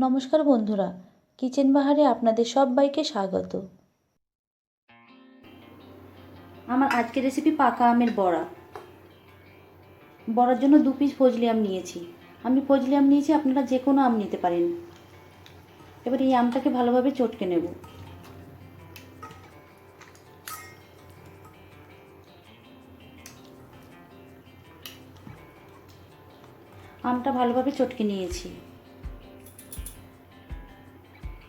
নমস্কার বন্ধুরা, কিচেন বাহারে আপনাদের সবাইকে স্বাগত। আমার আজকের রেসিপি পাকা আমের বড়া। বড়ার জন্য দু পিস ফজলি আম নিয়েছি। আমি ফজলি আম নিয়েছি, আপনারা যে কোনো আম নিতে পারেন। এবার এই আমটাকে ভালোভাবে চটকে নেব। আমটা ভালোভাবে চটকে নিয়েছি।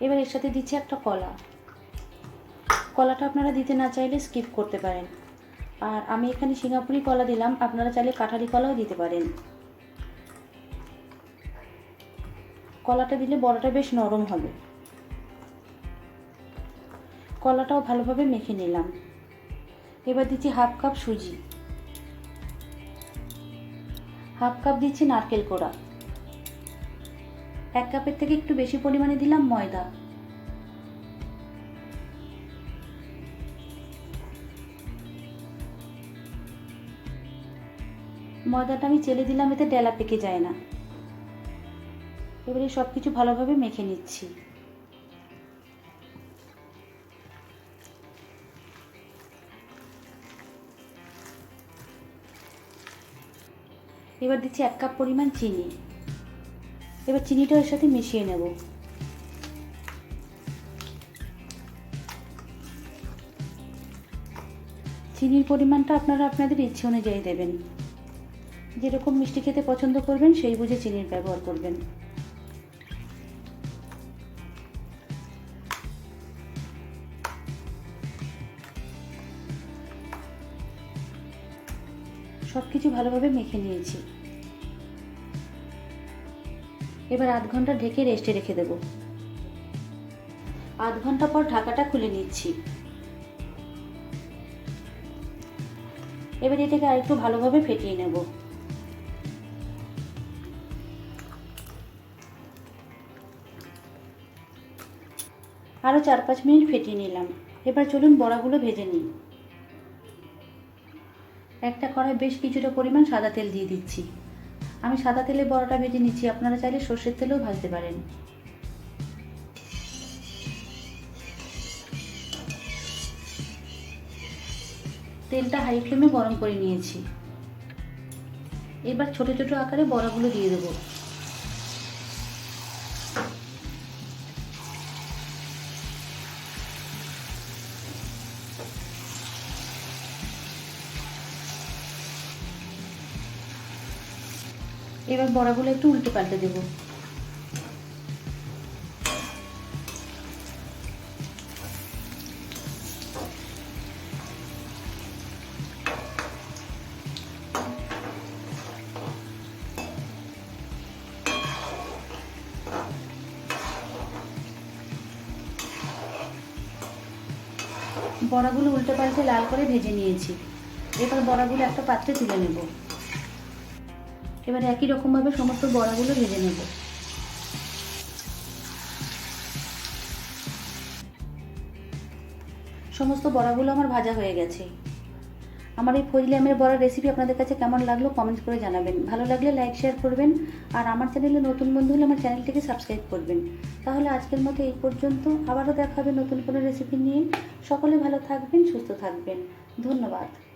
এবার এর সাথে দিচ্ছি একটা কলা। কলাটা আপনারা দিতে না চাইলে স্কিপ করতে পারেন। আর আমি এখানে সিঙ্গাপুরি কলা দিলাম, আপনারা চাইলে কাঠারি কলাও দিতে পারেন। কলাটা দিলে বড়াটা বেশ নরম হবে। কলাটাও ভালোভাবে মেখে নিলাম। এবার দিচ্ছি হাফ কাপ সুজি। হাফ কাপ দিচ্ছি নারকেল কোড়া। এক কাপের থেকে একটু বেশি পরিমাণে দিলাম ময়দা। ময়দাটা আমি চেলে দিলাম, এতে ডেলা পেকে যায় না। এবারে সব কিছু ভালোভাবে মেখে নিচ্ছি। এবার দিচ্ছি এক কাপ পরিমাণ চিনি। এবার চিনিটা এর সাথে মিশিয়ে নেব। চিনির পরিমাণটা আপনারা আপনাদের ইচ্ছে অনুযায়ী দেবেন। যেরকম মিষ্টি খেতে পছন্দ করবেন, সেই বুঝে চিনির ব্যবহার করবেন। সব কিছু ভালোভাবে মেখে নিয়েছি। এবার আধ ঘণ্টা ঢেকে রেস্টে রেখে দেব। আধ ঘণ্টা পর ঢাকাটা খুলে নিচ্ছি। এবার এটাকে আরেকটু ভালোভাবে ফেটিয়ে নেব। আরও চার পাঁচ মিনিট ফেটিয়ে নিলাম। এবার চলুন বড়াগুলো ভেজে নিই। একটা কড়াই বেশ কিছুটা পরিমাণ সাদা তেল দিয়ে দিচ্ছি। আমি সাদা তেলে বড়াটা ভেজে নিচ্ছি। আপনারা চাইলে সর্ষের তেলেও ভাজতে পারেন। তেলটা হাই ফ্লেমে গরম করে নিয়েছি। এবার ছোট ছোট আকারে বড়াগুলো দিয়ে দেবো। এবার বড়াগুলো একটু উল্টে পাল্টে দেবো। বড়াগুলো উল্টে পাল্টে লাল করে ভেজে নিয়েছি। এবার বড়াগুলো একটা পাত্রে তুলে নেব। এবার একই রকমভাবে সমস্ত বড়াগুলো ভেজে নেব। সমস্ত বড়াগুলো আমার ভাজা হয়ে গেছে। আমার এই ফজলি আমের বড়ার রেসিপি আপনাদের কাছে কেমন লাগল কমেন্ট করে জানাবেন। ভালো লাগলে লাইক শেয়ার করবেন আর আমার চ্যানেলে নতুন বন্ধু হলে আমার চ্যানেলটিকে সাবস্ক্রাইব করবেন। তাহলে আজকের মতো এই পর্যন্ত। আবারও দেখা হবে নতুন কোনো রেসিপি নিয়ে। সকলে ভালো থাকবেন, সুস্থ থাকবেন। ধন্যবাদ।